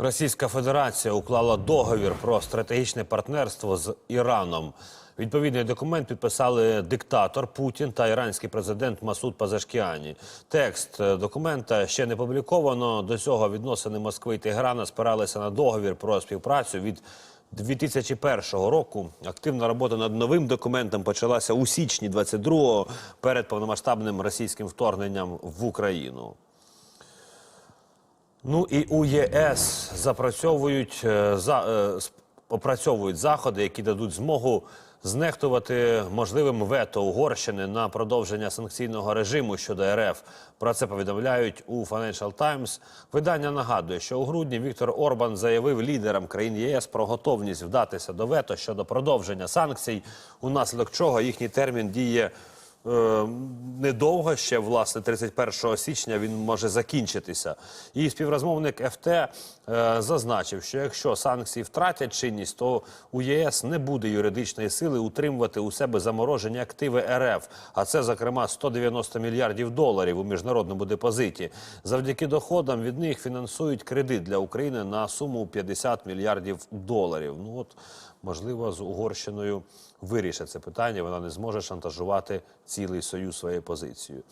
Російська Федерація уклала договір про стратегічне партнерство з Іраном. Відповідний документ підписали диктатор Путін та іранський президент Масуд Пазашкіані. Текст е, документа ще не публіковано. До цього відносини Москви і Тегерана спиралися на договір про співпрацю від 2001 року. Активна робота над новим документом почалася у січні 22-го перед повномасштабним російським вторгненням в Україну. Ну і у ЄС запрацьовують е, за е, опрацьовують заходи, які дадуть змогу знехтувати можливим вето Угорщини на продовження санкційного режиму щодо РФ. Про це повідомляють у Financial Times. Видання нагадує, що у грудні Віктор Орбан заявив лідерам країн ЄС про готовність вдатися до вето щодо продовження санкцій, унаслідок чого їхній термін діє. Е, недовго ще, власне, 31 січня він може закінчитися. І співрозмовник ФТ е, зазначив, що якщо санкції втратять чинність, то у ЄС не буде юридичної сили утримувати у себе заморожені активи РФ, а це, зокрема, 190 мільярдів доларів у міжнародному депозиті. Завдяки доходам від них фінансують кредит для України на суму 50 мільярдів доларів. Ну от можливо, з Угорщиною вирішать це питання. Вона не зможе шантажувати цілий союз своєю позицією.